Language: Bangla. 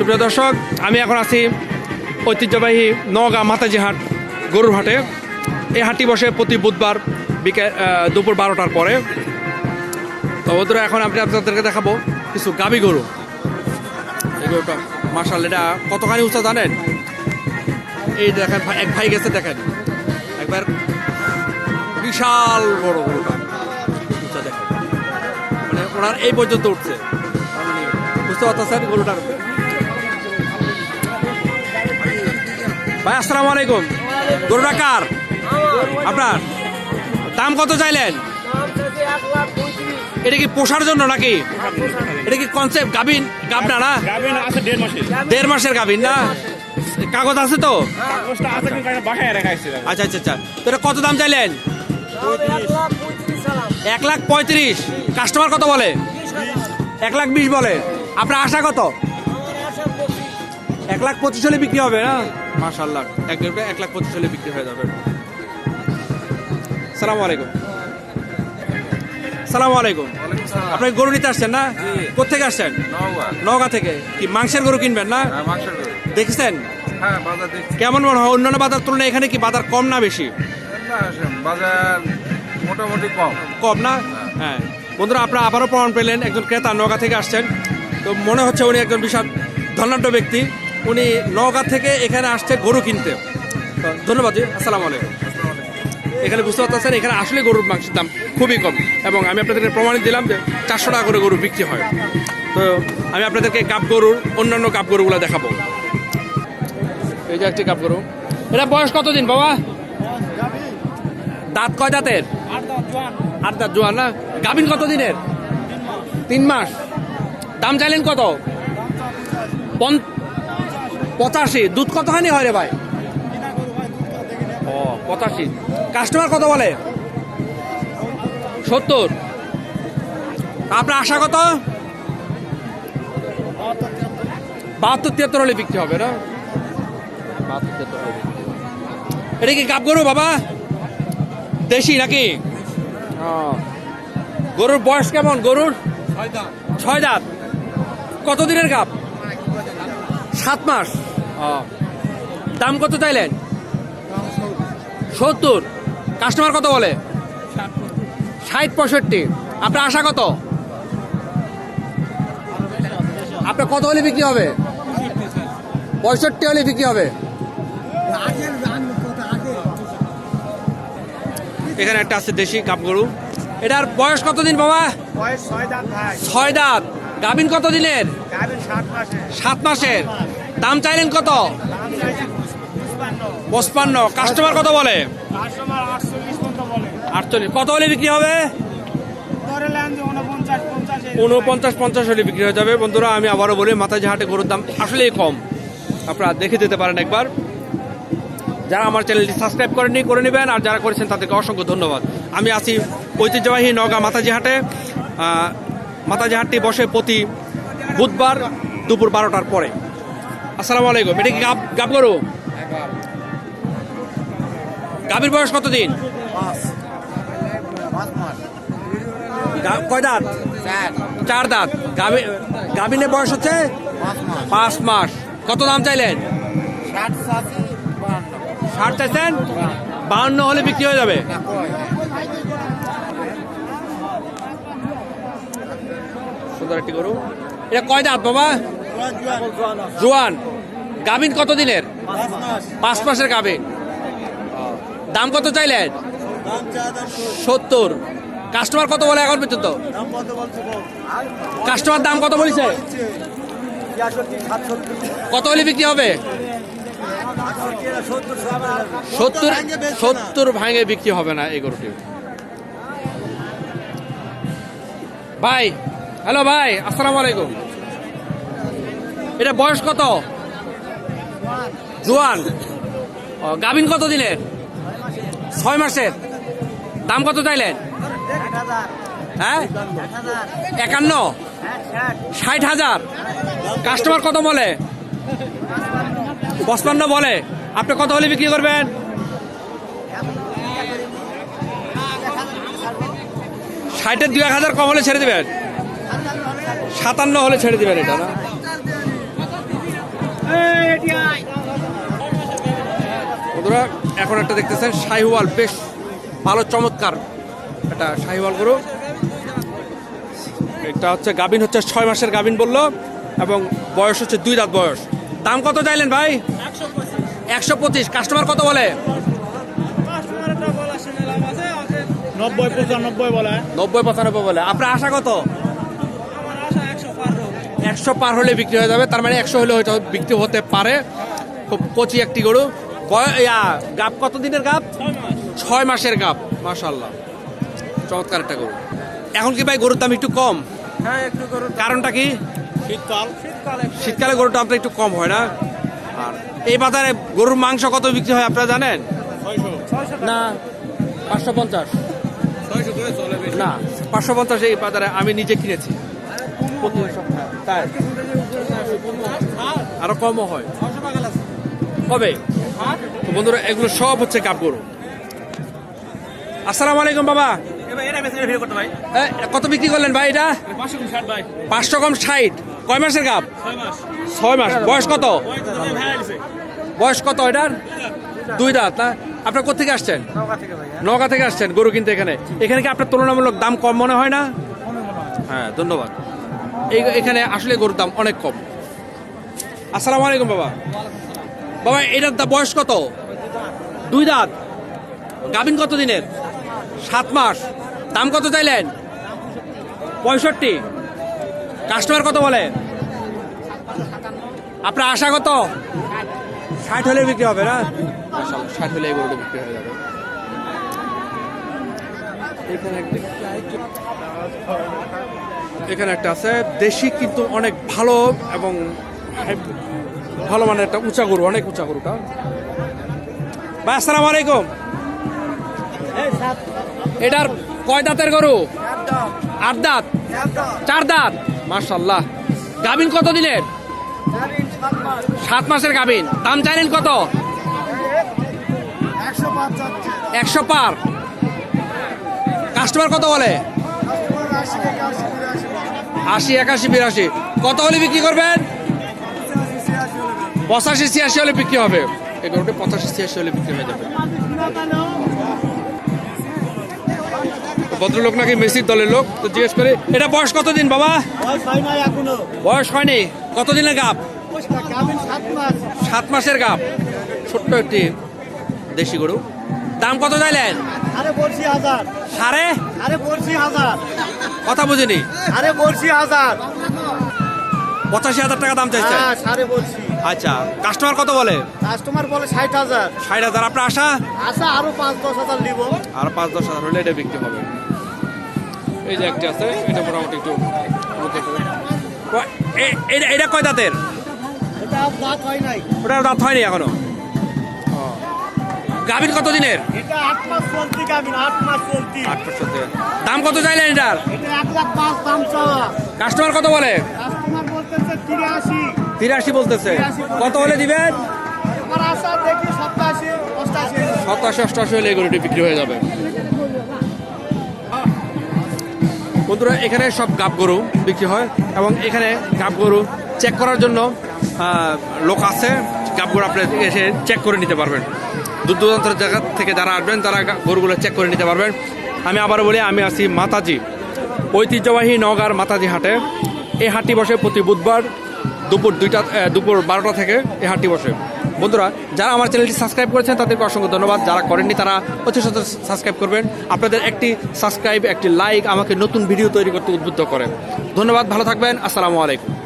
সুপ্রিয় দর্শক, আমি এখন আছি ঐতিহ্যবাহী নওগাঁ মাতাজি হাট গরুর হাটে। এই হাটটি বসে প্রতি বুধবার বিকেল দুপুর বারোটার পরে। তো বন্ধুরা, এখন আপনি আপনাদেরকে দেখাবো কিছু গাবি গরু। এই গরুটা মার্শাল এটা কতখানি উঁচা জানেন? এই দেখেন এক ভাই গেছে, দেখেন। একবার বিশাল বড় গরুটা। উঁচা দেখেন। মানে ওনার এই পর্যন্ত উঠছে। মানে বুঝতে পারতেছেন গরুটার ভাই আসসালামু আলাইকুম। গরুটা কার আপনার? দাম কত চাইলেন? এটা কি পোষার জন্য নাকি? এটা কি কনসেপ্ট গাবিন গাবনা না দেড় মাসের। গাবিন না? কাগজ আছে তো? আচ্ছা আচ্ছা আচ্ছা। তো এটা কত দাম চাইলেন? এক লাখ পঁয়ত্রিশ। কাস্টমার কত বলে? এক লাখ বিশ বলে। আপনার আশা কত? এক লাখ পঁচিশ হলে বিক্রি হবে না? মাশাল্লাহ এক দেড়টা এক লাখ পঁচিশ হলে বিক্রি হয়ে যাবে। সালাম আলাইকুম। সালাম আলাইকুম। আপনি গরু নিতে আসছেন না? কোথেকে আসছেন? নওগাঁ। থেকে। কি মাংসের গরু কিনবেন না? দেখেছেন? হ্যাঁ বাজার দেখছি। কেমন মনে হয়? অন্যান্য বাজার তুলনায় এখানে কি বাজার কম না বেশি? বাজার মোটামুটি কম। কম না? হ্যাঁ। বন্ধুরা আপনারা আবারও প্রমাণ পেলেন। একজন ক্রেতা নগা থেকে আসছেন। তো মনে হচ্ছে উনি একজন বিশাল ধনাঢ্য ব্যক্তি। উনি নওগাঁ থেকে এখানে আসছে গরু কিনতে। ধন্যবাদ আসসালামু আলাইকুম। এখানে বুঝতে পারতেছেন, এখানে আসলে গরুর মাংসের দাম খুবই কম এবং আমি আপনাদেরকে প্রমাণিত দিলাম যে চারশো টাকা করে গরু বিক্রি হয়। তো আমি আপনাদেরকে কাপ গরুর, অন্যান্য কাপ গরুগুলো দেখাবো। এই যে একটি কাপ গরু। এটা বয়স কতদিন বাবা? দাঁত কয় দাঁতের? আট দাঁত জোয়ান। না? গাভিন কত দিনের তিন মাস। দাম চাইলেন কত? পঁচাশি। দুধ কত কতখানি হয় রে ভাই? ও পঁচাশি। কাস্টমার কত বলে? সত্তর। আপনার আশা কত? বাহাত্তর তিয়াত্তর হলে বিক্রি হবে না? বাহাত্তর তিয়াত্তর হলে এটা কি গাব গরু বাবা? দেশি নাকি? গরুর বয়স কেমন? গরুর? ছয় দাঁত। কত দিনের গাব সাত মাস। দাম কত চাইলেন? সত্তর। কাস্টমার কত বলে? ষাট পঁয়ষট্টি। আপনার আশা কত? আপনার কত হলে বিক্রি হবে? পঁয়ষট্টি হলে বিক্রি হবে। এখানে একটা আছে দেশি কাপ গরু। এটার বয়স কতদিন বাবা? ছয় দাঁত গাভিন কত দিনের? সাত মাসের। দাম চাইলেন কত? পঁচপান্ন। কাস্টমার কত বলে? আটচল্লিশ। কত হলে বিক্রি হবে? উনপঞ্চাশ পঞ্চাশ হলে বিক্রি হয়ে যাবে। বন্ধুরা, আমি আবারও বলি মাথায় হাটে গরুর দাম আসলেই কম। আপনারা দেখে দিতে পারেন একবার। যারা আমার চ্যানেলটি সাবস্ক্রাইব করেননি, করে নেবেন। আর যারা করেছেন, তাদেরকে অসংখ্য ধন্যবাদ। আমি আছি ঐতিহ্যবাহী নগাঁ মাতাজি হাটে। মাতাজি হাটটি বসে প্রতি বুধবার দুপুর বারোটার পরে। আসসালামু আলাইকুম। এটা কি গাব গাব গরু? গাভীর বয়স কতদিন? গা- কয় দাঁত? চার দাঁত। গাভিনের বয়স হচ্ছে? পাঁচ মাস। কত দাম চাইলেন? ষাট চাইছেন? বাহান্ন হলে বিক্রি হয়ে যাবে। সুন্দর একটি গরু। এটা কয় দাঁত, বাবা? জোয়ান, গাভিন কত দিনের পাঁচ মাসের গাভিন দাম কত চাইলেন সত্তর। কাস্টমার কত বলে এখন পর্যন্ত? কাস্টমার দাম কত বলেছে? কত হলে বিক্রি হবে? সত্তর সত্তর ভাঙে বিক্রি হবে না এই গরুটি। ভাই, হ্যালো ভাই, আসসালামু আলাইকুম। এটা বয়স কত? জোয়ান। গাভিন কত দিনের ছয় মাসের দাম কত চাইলেন হ্যাঁ? একান্ন? ষাট হাজার। কাস্টমার কত বলে? পঁচপান্ন বলে। আপনি কত হলে বিক্রি করবেন? ষাটের দু এক হাজার কম হলে ছেড়ে দেবেন। সাতান্ন হলে ছেড়ে দেবেন এটা, না? বন্ধুরা এখন একটা দেখতেছেন শাহিওয়াল বেশ ভালো চমৎকার এটা শাহিওয়াল গরু। এটা হচ্ছে গাবিন হচ্ছে ছয় মাসের গাবিন বলল এবং বয়স হচ্ছে দুই রাত বয়স। দাম কত চাইলেন ভাই? একশো পঁচিশ। কাস্টমার কত বলে? নব্বই পঁচানব্বই বলে। নব্বই পঁচানব্বই বলে। আপনার আশা কত? একশো পার হলে বিক্রি হয়ে যাবে তার মানে একশো হলে হয়তো বিক্রি হতে পারে। খুব কচি একটি গরু। গাপ কত দিনের গাপ? ছয় মাসের গাপ মাশাল্লাহ চমৎকার একটা গরু। এখন কি ভাই গরুর দাম একটু কম? হ্যাঁ একটু করে কারণটা কি? শীতকাল। শীতকালে শীতকালে গরুর দামটা একটু কম হয় না? আর এই বাজারে গরুর মাংস কত বিক্রি হয় আপনারা জানেন? না পাঁচশো পঞ্চাশ। না পাঁচশো পঞ্চাশ এই বাজারে আমি নিজে কিনেছি। তাই? আরও কমও হয়। কবে? বন্ধুরা, এগুলো সব হচ্ছে কাপ গরু আসসালামু আলাইকুম, বাবা। কত বিক্রি করলেন ভাই এটা? পাঁচশো কম ষাট। কয় মাসের কাপ? ছয় মাস। বয়স কত? বয়স কত এটার? দুই রাত না? আপনার কোথেকে আসছেন? নগা থেকে আসছেন গরু কিনতে এখানে। এখানে কি আপনার তুলনামূলক দাম কম মনে হয় না? হ্যাঁ ধন্যবাদ। এখানে আসলে গরুর দাম অনেক কম। আসসালামু আলাইকুম বাবা। বাবা এটার দা- বয়স কত? দুই দাঁত। গাভিন কত দিনের? সাত মাস। দাম কত চাইলেন? পঁয়ষট্টি। কাস্টমার কত বলে? আপনার আশা কত? ষাট হলে বিক্রি হবে না? ষাট হলে গরুটা বিক্রি হয়ে যাবে। এখানে একটি- এখানে একটা আছে। দেশি কিন্তু অনেক ভালো এবং ভালো মানে একটা উঁচা গরু, অনেক উঁচা গরুটা। ভাই, আসসালামু আলাইকুম। এটার কয় দাঁতের গরু? আট দাঁত। চার দাঁত? মার্শাল্লাহ গাভিন কত দিনের? সাত মাসের গাভিন। দাম চাইলেন কত? একশো পার। কাস্টমার কত বলে? আশি, একাশি, বিরাশি। কত হলে বিক্রি করবেন? পঁচাশি, ছিয়াশি হলে বিক্রি হবে। এই গরুটা পঁচাশি, ছিয়াশি হলে বিক্রি হয়ে যাবে। ভদ্রলোক নাকি মেসির দলের লোক? তো জিজ্ঞেস করে, এটা বয়স কতদিন বাবা? বয়স হয়নি। কতদিনের গাপ? সাত মাসের গাপ। ছোট্ট একটি দেশি গরু। দাম কত চাইলেন? আরে বলছি হাজার। সাড়ে? আরে বলছি হাজার। কথা বুঝিনি। আরে বলছি হাজার। পঁচাশি হাজার টাকা দাম চাইছে। হ্যাঁ সাড়ে বলছি। আচ্ছা কাস্টমার কত বলে? কাস্টমার বলে ষাট হাজার। ষাট হাজার। আপনার আশা? আচ্ছা আরও পাঁচ দশ হাজার নিব। আর পাঁচ দশ হাজার হলে এটা বিক্রি হবে। এই যে একটি আছে এটা মোটামুটি একটু এটা এটা কয় দাঁতের? এটা দাঁত হয় নাই। ওটা দাঁত হয়নি এখনও? গাভীর কত দিনের। দাম কত চাইলেন এটার? কাস্টমার কত বলে? তিরাশি। বলতেছে। কত হলে দিবেন? সতাশি অষ্টাশি। হলে গরুটি বিক্রি হয়ে যাবে। বন্ধুরা এখানে সব গাব গরু বিক্রি হয় এবং এখানে গাব গরু চেক করার জন্য লোক আছে। গাব গরু আপনি এসে চেক করে নিতে পারবেন। দূর দূরান্তের জায়গা থেকে যারা আসবেন, তারা গরুগুলো চেক করে নিতে পারবেন। আমি আবার বলি, আমি আছি মাতাজি, ঐতিহ্যবাহী নগার মাতাজি হাটে। এই হাটটি বসে প্রতি বুধবার দুপুর দুইটা দুপুর বারোটা থেকে এই হাটটি বসে। বন্ধুরা, যারা আমার চ্যানেলটি সাবস্ক্রাইব করেছেন, তাদেরকে অসংখ্য ধন্যবাদ। যারা করেননি, তারা অতি সত্য সাবস্ক্রাইব করবেন। আপনাদের একটি সাবস্ক্রাইব, একটি লাইক আমাকে নতুন ভিডিও তৈরি করতে উদ্বুদ্ধ করে ধন্যবাদ, ভালো থাকবেন। আসসালামু আলাইকুম।